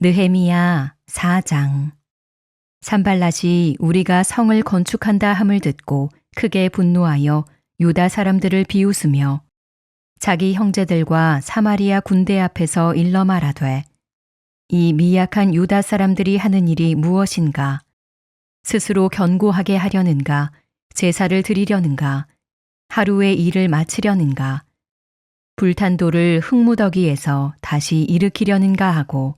느헤미야 4장. 산발lat이 우리가 성을 건축한다 함을 듣고 크게 분노하여 유다 사람들을 비웃으며 자기 형제들과 사마리아 군대 앞에서 일러 말하되 이 미약한 유다 사람들이 하는 일이 무엇인가? 스스로 견고하게 하려는가? 제사를 드리려는가? 하루의 일을 마치려는가? 불탄 돌을 흙무더기에서 다시 일으키려는가 하고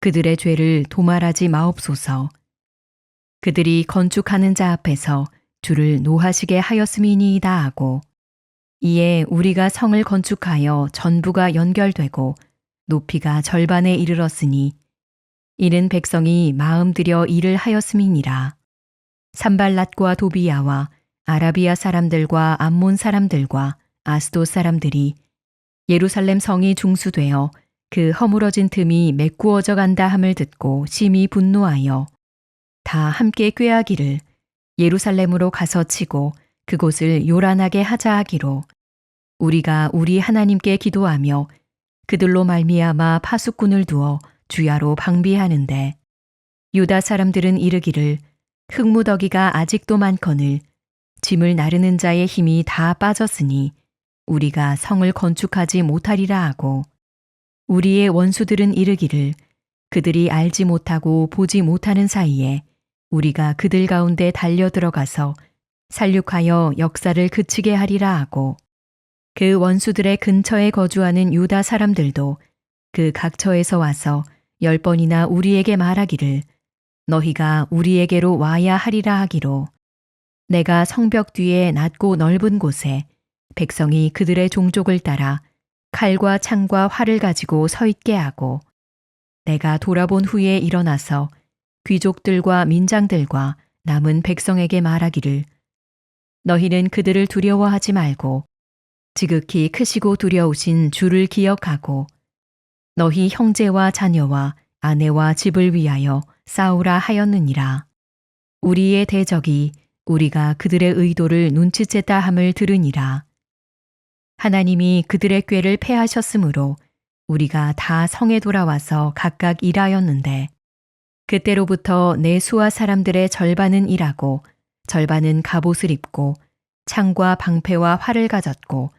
그들의 죄를 도말하지 마옵소서. 그들이 건축하는 자 앞에서 주를 노하시게 하였음이니이다 하고 이에 우리가 성을 건축하여 전부가 연결되고 높이가 절반에 이르렀으니 이는 백성이 마음 들여 일을 하였음이니라. 산발랏과 도비야와 아라비아 사람들과 암몬 사람들과 아스도 사람들이 예루살렘 성이 중수되어 그 허물어진 틈이 메꾸어져 간다 함을 듣고 심히 분노하여 다 함께 꾀하기를 예루살렘으로 가서 치고 그곳을 요란하게 하자 하기로 우리가 우리 하나님께 기도하며 그들로 말미암아 파수꾼을 두어 주야로 방비하는데 유다 사람들은 이르기를 흙무더기가 아직도 많거늘 짐을 나르는 자의 힘이 다 빠졌으니 우리가 성을 건축하지 못하리라 하고 우리의 원수들은 이르기를 그들이 알지 못하고 보지 못하는 사이에 우리가 그들 가운데 달려 들어가서 살육하여 역사를 그치게 하리라 하고 그 원수들의 근처에 거주하는 유다 사람들도 그 각처에서 와서 열 번이나 우리에게 말하기를 너희가 우리에게로 와야 하리라 하기로 내가 성벽 뒤에 낮고 넓은 곳에 백성이 그들의 종족을 따라 칼과 창과 활을 가지고 서 있게 하고 내가 돌아본 후에 일어나서 귀족들과 민장들과 남은 백성에게 말하기를 너희는 그들을 두려워하지 말고 지극히 크시고 두려우신 주를 기억하고 너희 형제와 자녀와 아내와 집을 위하여 싸우라 하였느니라. 우리의 대적이 우리가 그들의 의도를 눈치챘다 함을 들으니라. 하나님이 그들의 꾀를 패하셨으므로 우리가 다 성에 돌아와서 각각 일하였는데 그때로부터 내 수하 사람들의 절반은 일하고 절반은 갑옷을 입고 창과 방패와 활을 가졌고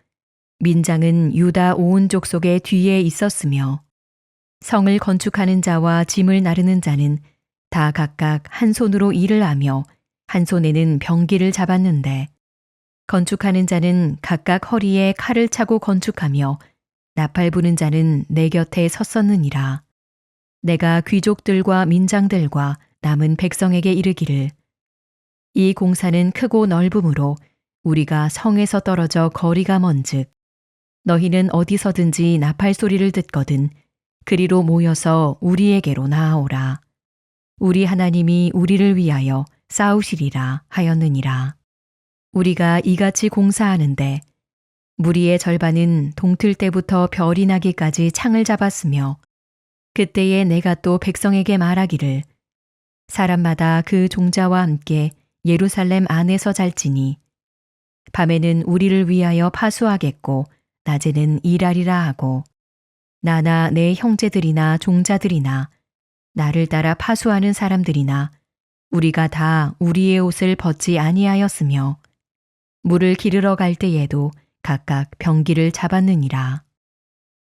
민장은 유다 오은족 속의 뒤에 있었으며 성을 건축하는 자와 짐을 나르는 자는 다 각각 한 손으로 일을 하며 한 손에는 병기를 잡았는데 건축하는 자는 각각 허리에 칼을 차고 건축하며 나팔 부는 자는 내 곁에 섰었느니라. 내가 귀족들과 민장들과 남은 백성에게 이르기를 이 공사는 크고 넓음으로 우리가 성에서 떨어져 거리가 먼즉 너희는 어디서든지 나팔 소리를 듣거든 그리로 모여서 우리에게로 나아오라. 우리 하나님이 우리를 위하여 싸우시리라 하였느니라. 우리가 이같이 공사하는데 무리의 절반은 동틀 때부터 별이 나기까지 창을 잡았으며 그때에 내가 또 백성에게 말하기를 사람마다 그 종자와 함께 예루살렘 안에서 잘지니 밤에는 우리를 위하여 파수하겠고 낮에는 일하리라 하고 나나 내 형제들이나 종자들이나 나를 따라 파수하는 사람들이나 우리가 다 우리의 옷을 벗지 아니하였으며 물을 기르러 갈 때에도 각각 병기를 잡았느니라.